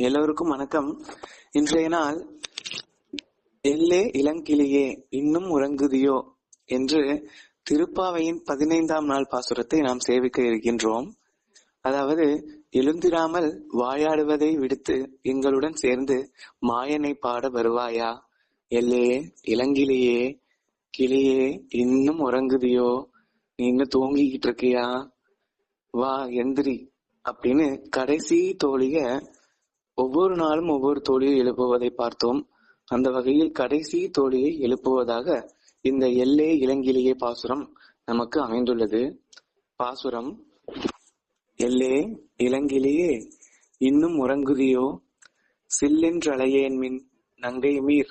எல்லோருக்கும் வணக்கம். இன்றைய நாள் எல்லே இளங்கிளியே இன்னும் உறங்குதியோ என்று திருப்பாவையின் பதினைந்தாம் நாள் பாசுரத்தை நாம் சேவிக்க இருக்கின்றோம். அதாவது எழுந்திராமல் வாயாடுவதை விடுத்து எங்களுடன் சேர்ந்து மாயனை பாட வருவாயா? எல்லே இளங்கிளியே கிளியே இன்னும் உறங்குதியோ? நீ இன்னும் தூங்கிக்கிட்டு இருக்கியா வா எந்திரி அப்படின்னு கடைசி தோழிய ஒவ்வொரு நாளும் ஒவ்வொரு தோழியை எழுப்புவதை பார்த்தோம். அந்த வகையில் கடைசி தோழியை எழுப்புவதாக இந்த எல்லே இளங்கிலேயே பாசுரம் நமக்கு அமைந்துள்ளது. பாசுரம் எல்லே இளங்கிலேயே இன்னும் உறங்குதியோ சில்லென்றழையேன் மின் நங்கை மீர்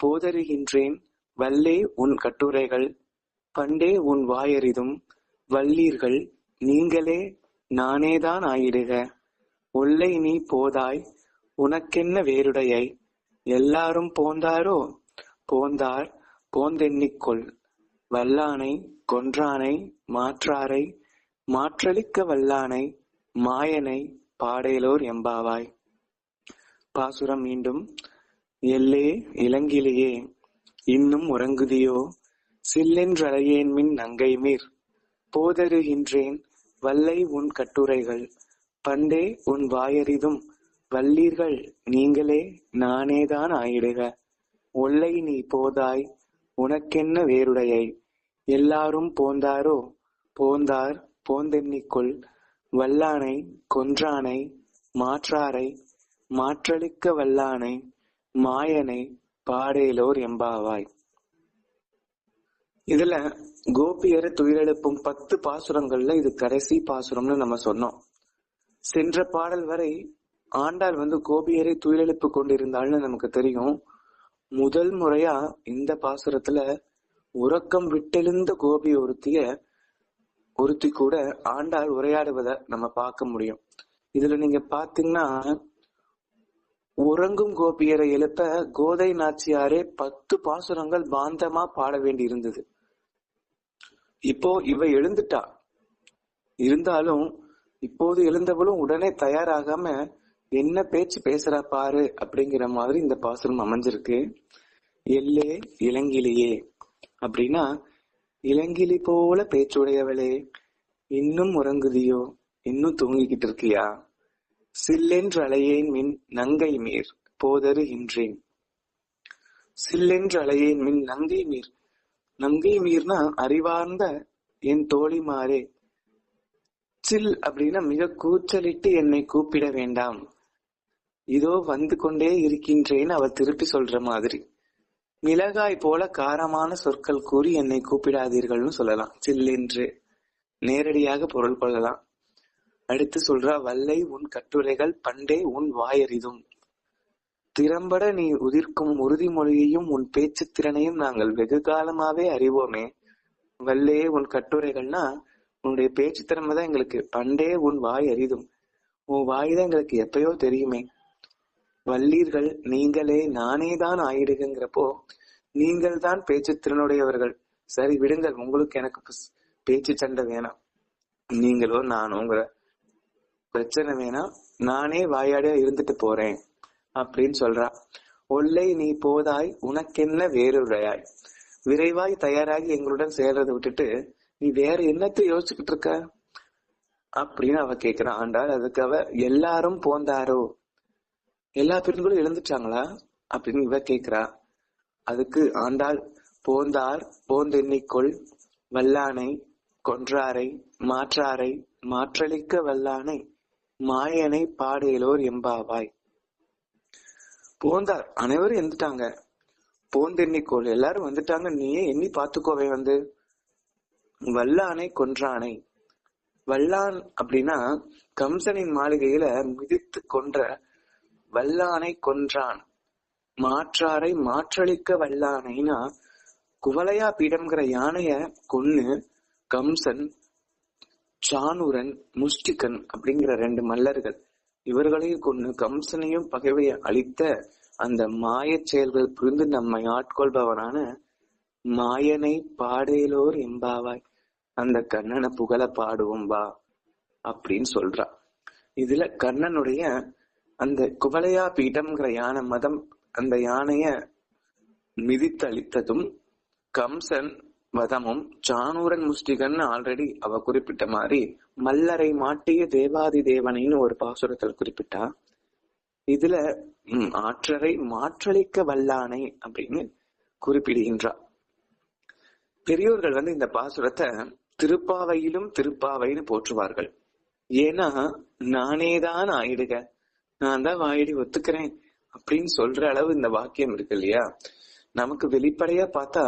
போதறுகின்றேன் வல்லே உன் கட்டுரைகள் பண்டே உன் வாயறிதும் வல்லீர்கள் நீங்களே நானேதான் ஆயிடுக ஒல்லை நீ போதாய் உனக்கென்ன வேறுடையை? எல்லாரும் போந்தாரோ? போந்தார் போந்தெண்ணிக்கொள். வல்லானை கொன்றானை மாற்றாரை மாற்றளிக்க வல்லானை மாயனை பாடேலோர் எம்பாவாய். பாசுரம் மீண்டும் எல்லே இளங்கிலேயே இன்னும் உறங்குதியோ? சில்லென்றழையேன் மின் நங்கை மீர் போதருகின்றேன் வல்லை உன் கட்டுரைகள். பண்டே உன் வாயறிதும் வல்லீர்கள் நீங்களே நானேதான் ஆயிடுக. ஒல்லை நீ போதாய் உனக்கென்ன வேறுடையை? எல்லாரும் போந்தாரோ? போந்தார் போந்தென்னிக்குள் வல்லானை கொன்றானை மாற்றாரை மாற்றளிக்க வல்லானை மாயனை பாடேலோர் எம்பாவாய். இதுல கோபியரை துயிலெழுப்பும் பத்து பாசுரங்கள்ல இது கடைசி பாசுரம்னு நம்ம சொன்னோம். சென்ற பாடல் வரை ஆண்டாள் வந்து கோபியரை துயிலெழுப்பு கொண்டிருந்தாள்னு நமக்கு தெரியும். முதல் முறையா இந்த பாசுரத்துல உறக்கம் விட்டெழுந்த கோபி ஒருத்திய ஒருத்தி கூட ஆண்டாள் உரையாடுவத நம்ம பார்க்க முடியும். இதுல நீங்க பாத்தீங்கன்னா உறங்கும் கோபியரை எழுப்ப கோதை நாச்சியாரே பத்து பாசுரங்கள் பாந்தமா பாட வேண்டி இருந்தது. இப்போ இவ எழுந்துட்டா. இருந்தாலும் இப்போது எழுந்தவளும் உடனே தயாராகாம என்ன பேச்சு பேசுறா பாரு அப்படிங்கிற மாதிரி இந்த பாசுரம் அமைஞ்சிருக்கு. எல்லே இளங்கிலியே. அப்படின்னா இளங்கிலி போல பேச்சுடையவளே இன்னும் உறங்குதியோ? இன்னும் தூங்கிக்கிட்டு இருக்கியா? சில்லென்று அலையேன் மின் நங்கை மீர் போதருகின்றேன் சில்லென்று அலையேன் மின் நங்கை மீர். நங்கை மீர்னா அறிவார்ந்த என் தோழிமாரே. சில் அப்படின்னா மிக கூச்சலிட்டு என்னை கூப்பிட வேண்டாம். இதோ வந்து கொண்டே இருக்கின்றேன் அவர் திருப்பி சொல்ற மாதிரி. மிளகாய் போல காரமான சொற்கள் கூறி என்னை கூப்பிடாதீர்கள்னு சொல்லலாம். சில்லென்று நேரடியாக பொருள் கொள்ளலாம். அடுத்து சொல்றா வல்லை உன் கட்டுரைகள் பண்டே உன் வாயறிதும். திறம்பட நீ உதிர்க்கும் உறுதிமொழியையும் உன் பேச்சு திறனையும் நாங்கள் வெகு காலமாவே அறிவோமே. வல்லே உன் கட்டுரைகள்னா உன்னுடைய பேச்சு திறமை தான் எங்களுக்கு. பண்டே உன் வாய் அறிதும் உன் வாய் தான் எங்களுக்கு எப்பயோ தெரியுமே. வல்லீர்கள் நீங்களே நானே தான் ஆயிடுங்கிறப்போ நீங்கள் தான் பேச்சு திறனுடையவர்கள். சரி விடுங்கள் உங்களுக்கு எனக்கு பேச்சு சண்டை வேணாம். நீங்களோ நானுங்கிற பிரச்சனை வேணாம். நானே வாயாடியா இருந்துட்டு போறேன் அப்படின்னு சொல்றா. ஒல்லை நீ போதாய் உனக்கென்ன வேறுடையாய் விரைவாய் தயாராகி எங்களுடன் சேர்றதை விட்டுட்டு நீ வேற என்னத்தை யோசிச்சுக்கிட்டு இருக்க? அப்படின்னு அவ கேக்குறான் ஆண்டாள் அதுக்கு அவ எல்லாரும் போந்தாரோ? எல்லா பெண்களும் எழுந்துட்டாங்களா? அப்படின்னு இவ கேக்குறா. அதுக்கு ஆண்டாள் போந்தார் போந்தெண்ணிக்கொள் வல்லானை கொன்றாரை மாற்றாரை மாற்றளிக்க வல்லானை மாயனை பாடேலோர் எம்பாவாய். போந்தார் அனைவரும் எந்துட்டாங்க போந்தெண்ணிக்கோள் எல்லாரும் வந்துட்டாங்க. நீயே எண்ணி பாத்துக்கோவே வந்து. வல்லானை கொன்றானை. வல்லான் அப்படின்னா கம்சனின் மாளிகையில மிதித்து கொன்ற வல்லானை கொன்றான். மாற்றாரை மாற்றளிக்க வல்லானைனா குவலையா பீடம்ங்கிற யானைய கொன்னு கம்சன் சானூரன் முஷ்டிகன் அப்படிங்கிற ரெண்டு மல்லர்கள். இவர்களையும் கொண்டு கம்சனையும் பகைவையை அளித்த அந்த மாயச் செயல்கள் புரிந்து நம்மை ஆட்கொள்பவனான மாயனை பாடேலோர் எம்பாவாய் அந்த கண்ணனை புகழ பாடுவோம் வா அப்படின்னு சொல்றா. இதுல கண்ணனுடைய அந்த குவலையா பீட்டம்ங்கிற யானை மதம் அந்த யானைய மிதித்தளித்ததும் கம்சன் வதமும் சானூரன் முஷ்டிகன் ஆல்ரெடி அவ குறிப்பிட்ட மாதிரி மல்லரை மாட்டிய தேவாதி தேவனைன்னு ஒரு பாசுரத்தில் குறிப்பிட்டா இதுல ஆற்றரை மாற்றளிக்க வல்லானை அப்படின்னு குறிப்பிடுகின்றார் பெரியோர்கள் வந்து இந்த பாசுரத்தை திருப்பாவையிலும் திருப்பாவைன்னு போற்றுவார்கள். ஏன்னா நானேதான் ஆயிடுக. நான் தான் வாயடி ஒத்துக்கிறேன் அப்படின்னு சொல்ற அளவு இந்த வாக்கியம் இருக்கு இல்லையா? நமக்கு வெளிப்படையா பார்த்தா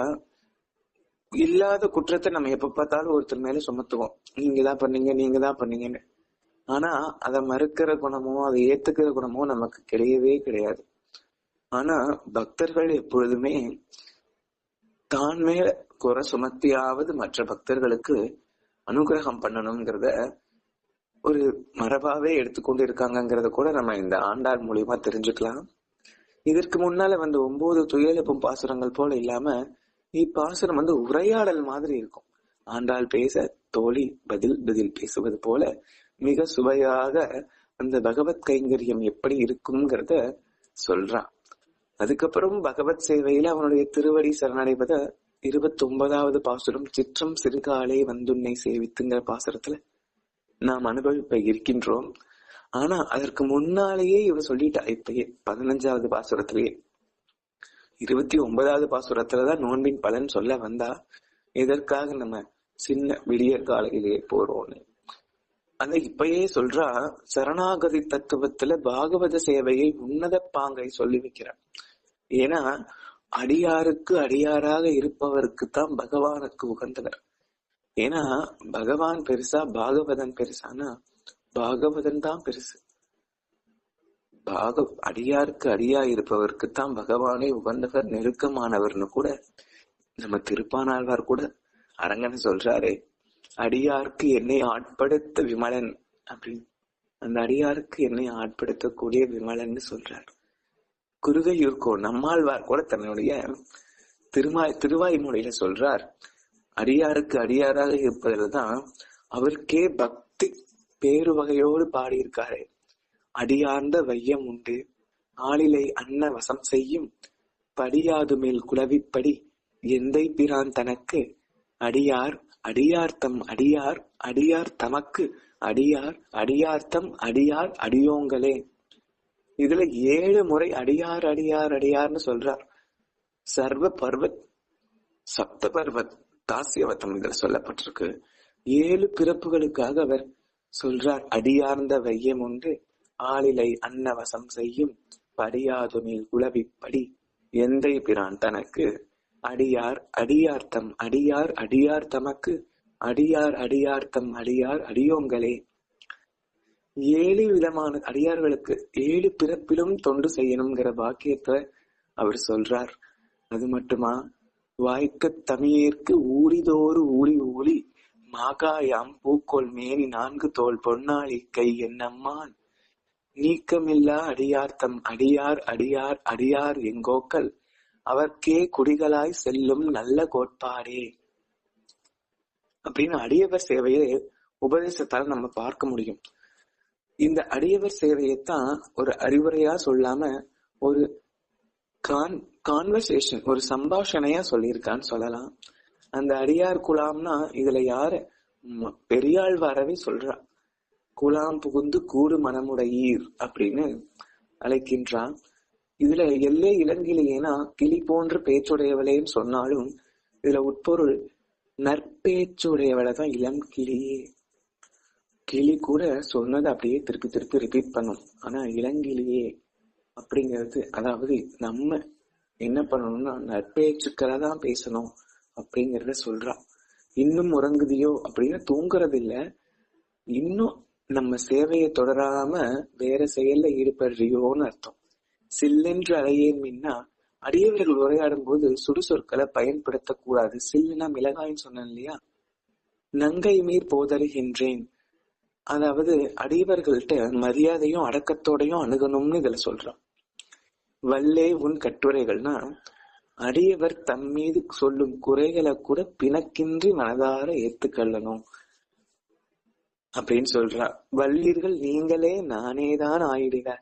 இல்லாத குற்றத்தை நம்ம எப்ப பார்த்தாலும் ஒருத்தர் மேல சுமத்துவோம். நீங்க தான் பண்ணீங்க நீங்க தான் பண்ணீங்கன்னு. ஆனா அதை மறுக்கிற குணமோ அதை ஏத்துக்கிற குணமோ நமக்கு கிடையவே கிடையாது. ஆனா பக்தர்கள் எப்பொழுதுமே தான் மேல குறை சுமத்தியாவது மற்ற பக்தர்களுக்கு அனுகிரகம் பண்ணணுங்கிறத ஒரு மரபாவே எடுத்துக்கொண்டு இருக்காங்கங்கிறத கூட நம்ம இந்த ஆண்டாள் மூலியமா தெரிஞ்சுக்கலாம். இதற்கு முன்னால வந்து ஒன்பது துயலப்பும் பாசுரங்கள் போல இல்லாம இப்பாசுரம் வந்து உரையாடல் மாதிரி இருக்கும். ஆண்டாள் பேச தோழி பதில் பதில் பேசுவது போல மிக சுவையாக அந்த பகவத் கைங்கரியம் எப்படி இருக்குங்கிறத சொல்றான் அதுக்கப்புறம் பகவத் சேவையில அவனுடைய திருவடி சரணடைவத இருபத்தி ஒன்பதாவது பாசுரம் சிற்றம் சிறுகாலே வந்துன்னை சேவித்துங்கிற பாசுரத்துல நாம் அனுபவிப்ப இருக்கின்றோம் ஆனா அதற்கு முன்னாலேயே இவ சொல்லிட்டா இப்பயே பதினஞ்சாவது பாசுரத்திலேயே இருபத்தி ஒன்பதாவது பாசுரத்துலதான் நோன்பின் பலன் சொல்ல வந்தா எதற்காக நம்ம சின்ன விடிய காலையிலேயே போறோம்னு அந்த இப்பயே சொல்றா சரணாகதி தத்துவத்துல பாகவத சேவையை உன்னத பாங்கை சொல்லி வைக்கிறார். ஏன்னா அடியாருக்கு அடியாராக இருப்பவருக்கு தான் பகவானுக்கு உகந்தவர். ஏன்னா பகவான் பெருசா பாகவதன் பெருசானா பாகவதன் தான் பெருசு. பாக அடியாருக்கு அடியா இருப்பவருக்கு தான் பகவானே உகந்தவர் நெருக்கமானவர்னு கூட நம்ம திருப்பானாழ்வார் கூட அரங்கன்னு சொல்றாரே அடியாருக்கு என்னை ஆட்படுத்த விமலன் அப்படின்னு. அந்த அடியாருக்கு என்னை ஆட்படுத்தக்கூடிய விமலன்னு சொல்றார். குருகையூர்கோ நம்மாழ்வார் கூட தன்னுடைய திருமாய் திருவாய் மொழியில சொல்றார் அடியாருக்கு அடியாராக இருப்பதில் தான் அவருக்கே பக்தி பேரு வகையோடு பாடியிருக்காரு. அடியார்ந்த வையம் உண்டு. ஆளிலை அன்ன வசம் செய்யும். படியாது மேல் குலவிப்படி எந்தை பிரான் தனக்கு? அடியார் அடியார்த்தம் அடியார் அடியார் தமக்கு? அடியார் அடியார்த்தம் அடியார் அடியோங்களே. இதுல ஏழு முறை அடியார் அடியார் அடியார்னு சொல்றார். சர்வ பர்வத் சப்த பர்வத். தாசியவத்தம் இதுல சொல்லப்பட்டிருக்கு. ஏழு பிறப்புகளுக்காக அவர் சொல்றார் அடியார்ந்த வையம் உண்டு ஆளிலை அன்னவசம் செய்யும் படியாதுமில் உளவிப்படி எந்தை பிரான் தனக்கு. அடியார் அடியார்த்தம் அடியார் அடியார் தமக்கு அடியார் அடியார்த்தம் அடியார் அடியோங்களே ஏழு விதமான அடியார்களுக்கு ஏழு பிறப்பிலும் தொண்டு செய்யணுங்கிற வாக்கியத்தை அவர் சொல்றார். அது மட்டுமா? வாய்க்க தமியேற்கு ஊழிதோறு ஊழி ஊழி மாகாயாம் பூக்கோள் மேனி நான்கு தோல் பொன்னாளி கை என்னம்மான்? நீக்கமில்லா அடியார்த்தம் அடியார் அடியார் அடியார் எங்கோக்கள் அவர்க்கே குடிகளாய் செல்லும் நல்ல கோட்பாடே. அப்படின்னு அடியவர் சேவையை உபதேசத்தால் நம்ம பார்க்க முடியும். இந்த அடியவர் சேவையைத்தான் ஒரு அறிவுரையா சொல்லாம ஒரு கான் கான்வர்சேஷன் ஒரு சம்பாஷணையா சொல்லியிருக்கான்னு சொல்லலாம். அந்த அடியார் குலாம்னா இதுல யாரு? ம- பெரியாழ்வாரவே சொல்றா. குலாம் புகுந்து கூடு மனமுடையீர் அப்படின்னு அழைக்கின்றான். இதுல எல்லே இளங்கிளியேனா கிளி போன்ற பேச்சுடையவளேன்னு சொன்னாலும் இதுல உட்பொருள் நற்பேச்சுடையவளை தான் இளம் கிளியே. கிளி கூட சொன்னதை அப்படியே திருப்பி திருப்பி ரிப்பீட் பண்ணும். ஆனா இளங்கிளியே அப்படிங்கிறது அதாவது நம்ம என்ன பண்ணணும்னா நற்பேச்சுக்களை தான் பேசணும் அப்படிங்கறத சொல்றா. இன்னும் உறங்குதியோ அப்படின்னு தூங்குறது இல்ல இன்னும் நம்ம சேவையை தொடராம வேற செயல்ல ஈடுபடுறியோன்னு அர்த்தம். சில்லென்று அலையேன் மின்னா அடியவர்கள் உரையாடும் போது சுடுசொற்களை பயன்படுத்தக்கூடாது. சில்லுனா மிளகாய்ன்னு சொன்னேன் இல்லையா? நங்கை மீர் போதருகின்றேன். அதாவது அடியவர்கள்ட்ட மரியாதையும் அடக்கத்தோடையும் அணுகணும்னு இதுல சொல்றான் வல்லே உன் கட்டுரைகள்னா அடியவர் தன் மீது சொல்லும் குறைகளை கூட பிணக்கின்றி மனதார ஏத்துக்கொள்ளணும் அப்படின்னு சொல்றா. வள்ளீர்கள் நீங்களே நானேதான் ஆயிடுங்க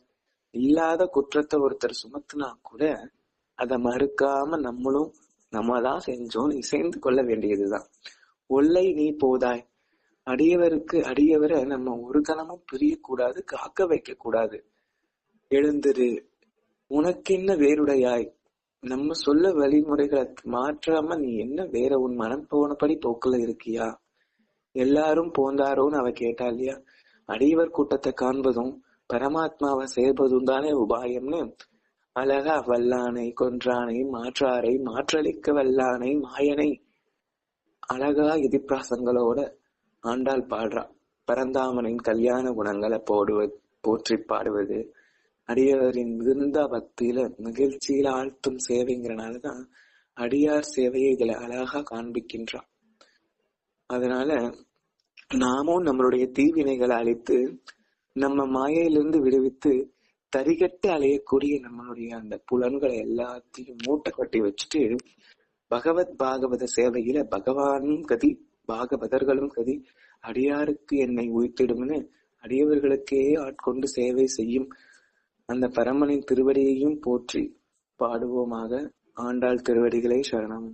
இல்லாத குற்றத்தை ஒருத்தர் சுமத்துனா கூட அதை மறுக்காம நம்மளும் நம்ம தான் செஞ்சோம் இசைந்து கொள்ள வேண்டியதுதான். ஒல்லை நீ போதாய். அடியவருக்கு அடியவரை நம்ம ஒரு கணமும் பிரியக்கூடாது காக்க வைக்க கூடாது எழுந்திரு. உனக்கென்ன வேறுடையாய்? நம்ம சொல்ல வழிமுறைகளை மாற்றாம நீ என்ன வேற உன் மனம் போனபடி போக்குல இருக்கியா? எல்லாரும் போந்தாரோன்னு அவ கேட்டா இல்லையா? அடியவர் கூட்டத்தை காண்பதும் பரமாத்மாவை சேர்ப்பதும் தானே உபாயம்னு? அழகா வல்லானை கொன்றானை மாற்றாரை மாற்றளிக்க வல்லானை மாயனை. அழகா எதிர்பிராசங்களோட ஆண்டாள் பாடுறா. பரந்தாமனின் கல்யாண குணங்களை போடுவது போற்றி பாடுவது அடியவரின் மிகுந்த பக்தியில நிகழ்ச்சியில ஆழ்த்தும் சேவைங்கிறனாலதான் அடியார் சேவையை இதுல அழகா காண்பிக்கின்றான். அதனால நாமும் நம்மளுடைய தீவினைகளை அழித்து நம்ம மாயையிலிருந்து விடுவித்து தரிகட்டு அலையக்கூடிய நம்மளுடைய அந்த புலன்களை எல்லாத்தையும் மூட்டை கட்டி வச்சுட்டு பகவத் பாகவத சேவையில பகவானும் கதி பாகவதர்களும் கதி அடியாருக்கு என்னை உயிர்த்திடும்னு அடியவர்களுக்கே ஆட்கொண்டு சேவை செய்யும் அந்த பரமனின் திருவடியையும் போற்றி பாடுவோமாக. ஆண்டாள் திருவடிகளை சரணம்.